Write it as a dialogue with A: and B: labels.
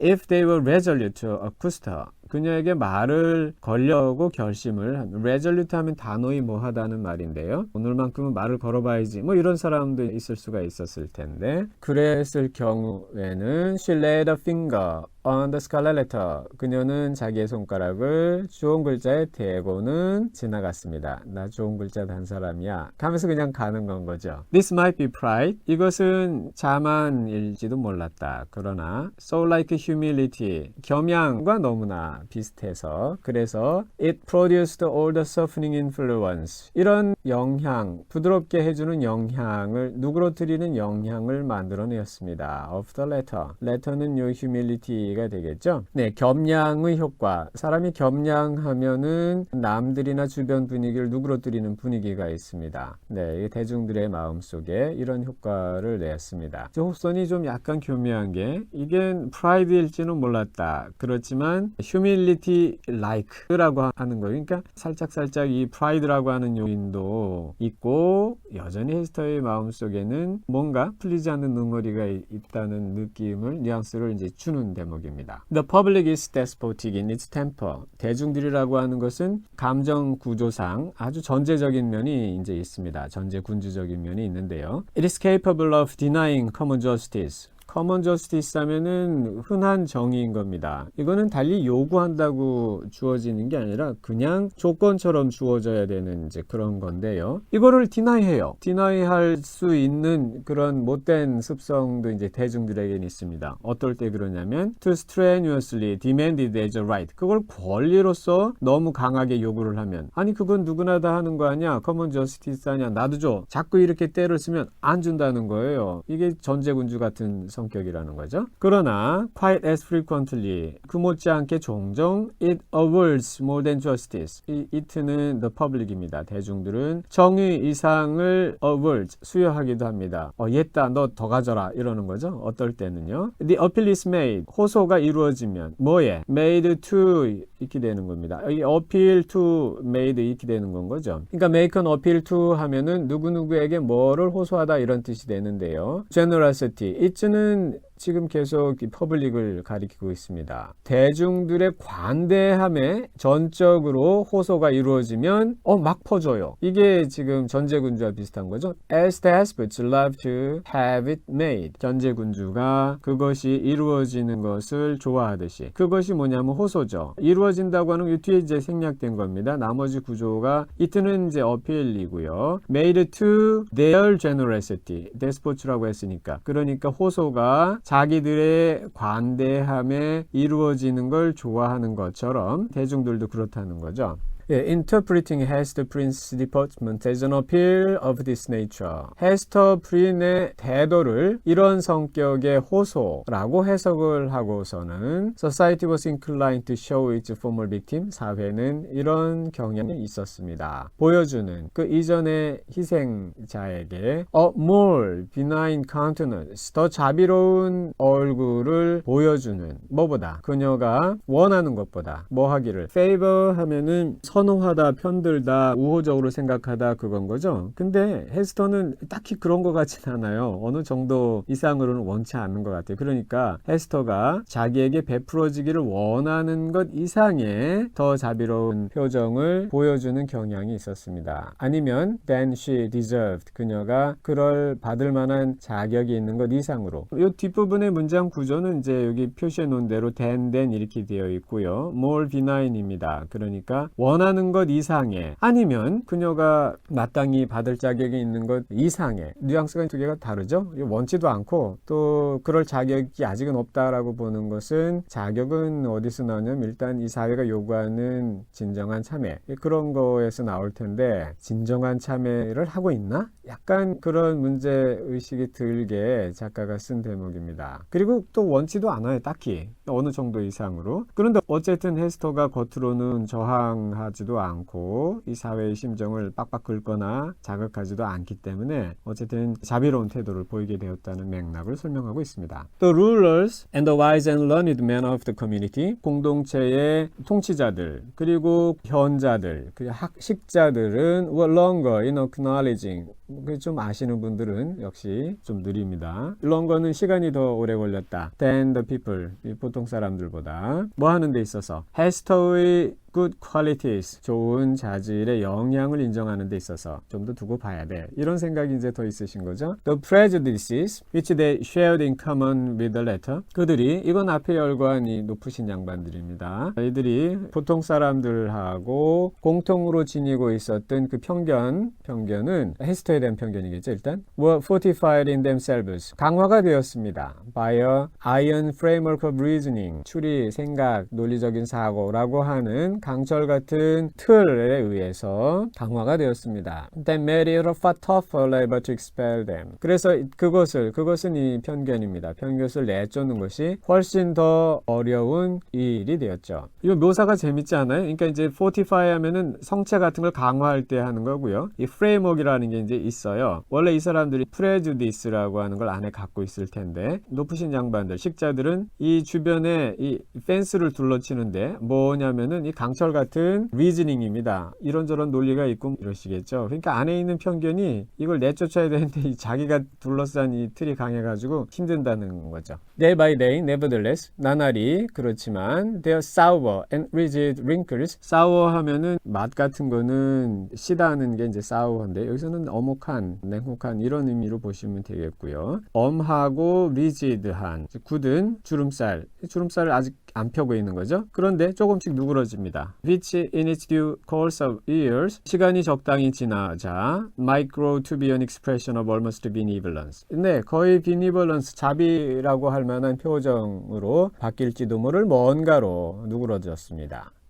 A: if they were resolute to accuse her. 그녀에게 말을 걸려고 결심을 한 resolute 하면 단호히 뭐 하다는 말인데요. 오늘만큼은 말을 걸어봐야지. 뭐 이런 사람도 있을 수가 있었을 텐데 그랬을 경우에는 she laid a finger on the scarlet letter. 그녀는 자기의 손가락을 좋은 글자에 대고는 지나갔습니다. 나 좋은 글자 단 사람이야. 하면서 그냥 가는 건 거죠. This might be pride. 이것은 자만일지도 몰랐다. 그러나 so like humility. 겸양과 너무나 비슷해서 그래서 it produced all the softening influence. 이런 영향, 부드럽게 해주는 영향을 누그러뜨리는 영향을 만들어내었습니다. of the letter. letter는 요 humility 가 되겠죠. 네, 겸양의 효과. 사람이 겸양하면은 남들이나 주변 분위기를 누그러뜨리는 분위기가 있습니다. 네, 이 대중들의 마음 속에 이런 효과를 내었습니다. 호선이 좀 약간 교묘한 게 이게 프라이드일지는 몰랐다. 그렇지만 humility like라고 하는 거예요. 그러니까 살짝 살짝 이 프라이드라고 하는 요인도 있고 여전히 헤스터의 마음 속에는 뭔가 풀리지 않는 능어리가 있다는 느낌을 뉘앙스를 이제 주는 대목 입니다. The public is despotic in its temper. 대중들이라고 하는 것은 감정 구조상 아주 전제적인 면이 이제 있습니다. 전제 군주적인 면이 있는데요. It is capable of denying common justice. 커먼 저스티스 하면은 흔한 정의인 겁니다. 이거는 달리 요구한다고 주어지는 게 아니라 그냥 조건처럼 주어져야 되는 이제 그런 건데요. 이거를 디나이해요. 디나이할 수 있는 그런 못된 습성도 이제 대중들에게는 있습니다. 어떨 때 그러냐면 to strenuously demanded as a right. 그걸 권리로서 너무 강하게 요구를 하면 아니 그건 누구나 다 하는 거 아니야. 커먼 저스티스 아니야. 나도 줘. 자꾸 이렇게 때를 쓰면 안 준다는 거예요. 이게 전제군주 같은 성 격이라는 거죠. 그러나 quite as frequently 그 못지않게 종종 it awards more than justice. 이 it는 the public입니다. 대중들은 정의 이상을 awards 수여하기도 합니다. 어 얘다 너 더 가져라 이러는 거죠. 어떨 때는요. The appeal is made 호소가 이루어지면 뭐에 made to 이렇게 되는 겁니다. 이 appeal to made 이렇게 되는 건 거죠. 그러니까 make an appeal to 하면은 누구누구에게 뭐를 호소하다 이런 뜻이 되는데요. generosity it는 저는 지금 계속 이 퍼블릭을 가리키고 있습니다. 대중들의 관대함에 전적으로 호소가 이루어지면 어 막 퍼져요. 이게 지금 전제군주와 비슷한 거죠. As despots love to have it made. 전제군주가 그것이 이루어지는 것을 좋아하듯이 그것이 뭐냐면 호소죠. 이루어진다고 하는 이 뒤에 이제 생략된 겁니다. 나머지 구조가 이트는 이제 어필이고요. Made to their generosity. 데스포츠라고 했으니까. 그러니까 호소가 자기들의 관대함에 이루어지는 걸 좋아하는 것처럼 대중들도 그렇다는 거죠. 예, interpreting Hester Prince's deportment as an appeal of this nature. 헤스터 프린의 태도를 이런 성격의 호소라고 해석을 하고서는 society was inclined to show its former victim. 사회는 이런 경향이 있었습니다. 보여주는 그 이전의 희생자에게 a more benign countenance, 더 자비로운 얼굴을 보여주는 뭐보다 그녀가 원하는 것보다 뭐 하기를 favor 하면은 선호하다, 편들다, 우호적으로 생각하다 그건 거죠. 근데 헤스터는 딱히 그런 것 같진 않아요. 어느 정도 이상으로는 원치 않는 것 같아요. 그러니까 헤스터가 자기에게 베풀어지기를 원하는 것 이상의 더 자비로운 표정을 보여주는 경향이 있었습니다. 아니면 than she deserved. 그녀가 그럴 받을 만한 자격이 있는 것 이상으로. 이 뒷부분의 문장 구조는 이제 여기 표시해 놓은 대로 than, than 이렇게 되어 있고요. more benign입니다. 그러니까 원하 는 것 이상의 아니면 그녀가 마땅히 받을 자격이 있는 것 이상의 뉘앙스가 두 개가 다르죠. 원치도 않고 또 그럴 자격이 아직은 없다라고 보는 것은 자격은 어디서 나오냐면 일단 이 사회가 요구하는 진정한 참여 그런 거에서 나올 텐데 진정한 참여를 하고 있나? 약간 그런 문제 의식이 들게 작가가 쓴 대목입니다. 그리고 또 원치도 않아요, 딱히 어느 정도 이상으로. 그런데 어쨌든 헤스터가 겉으로는 저항하 다. 같지도 않고 이 사회의 심정을 빡빡 긁거나 자극하지도 않기 때문에 어쨌든 자비로운 태도를 보이게 되었다는 맥락을 설명하고 있습니다. The rulers and the wise and learned men of the community 공동체의 통치자들 그리고 현자들 그 학식자들은 were longer in acknowledging 그좀 아시는 분들은 역시 좀 느립니다. longer는 시간이 더 오래 걸렸다. than the people 이 보통 사람들보다 뭐 하는 데 있어서 해스터의 good qualities 좋은 자질의 영향을 인정하는 데 있어서 좀 더 두고 봐야 돼. 이런 생각이 이제 더 있으신 거죠. The prejudices which they shared in common with the latter 그들이 이건 앞에 열관이 높으신 양반들입니다. 이들이 보통 사람들하고 공통으로 지니고 있었던 그 편견 편견은 헤스터에 대한 편견이겠죠. 일단 were fortified in themselves 강화가 되었습니다. by a iron framework of reasoning 추리, 생각, 논리적인 사고라고 하는 강철 같은 틀에 의해서 강화가 되었습니다. That made it far tougher labor to expel them. 그래서 그것을 그것은 이 편견입니다. 편견을 내쫓는 것이 훨씬 더 어려운 일이 되었죠. 이 묘사가 재밌지 않아요? 그러니까 이제 fortify 하면은 성체 같은 걸 강화할 때 하는 거고요. 이 framework이라는 게 이제 있어요. 원래 이 사람들이 prejudice라고 하는 걸 안에 갖고 있을 텐데 높으신 양반들, 식자들은 이 주변에 이 펜스를 둘러치는데 뭐냐면은 이 강철 같은 리즈닝입니다. 이런저런 논리가 있고 이러시겠죠. 그러니까 안에 있는 편견이 이걸 내쫓아야 되는데 이 자기가 둘러싼 이 틀이 강해가지고 힘든다는 거죠. Day by day, nevertheless, 나날이 그렇지만 they are sour and rigid wrinkles. sour 하면은 맛 같은 거는 시다는 게 이제 sour인데 여기서는 어목한, 냉혹한 이런 의미로 보시면 되겠고요. 엄하고 rigid한, 굳은 주름살. 주름살을 아직 안 펴고 있는 거죠. 그런데 조금씩 누그러집니다. which in its due course of years 시간이 적당히 지나자 might grow to be an expression of almost benevolence. 네, 거의 benevolence 자비라고 할 만한 표정으로 바뀔지도 모를 뭔가로 누그러졌습니다.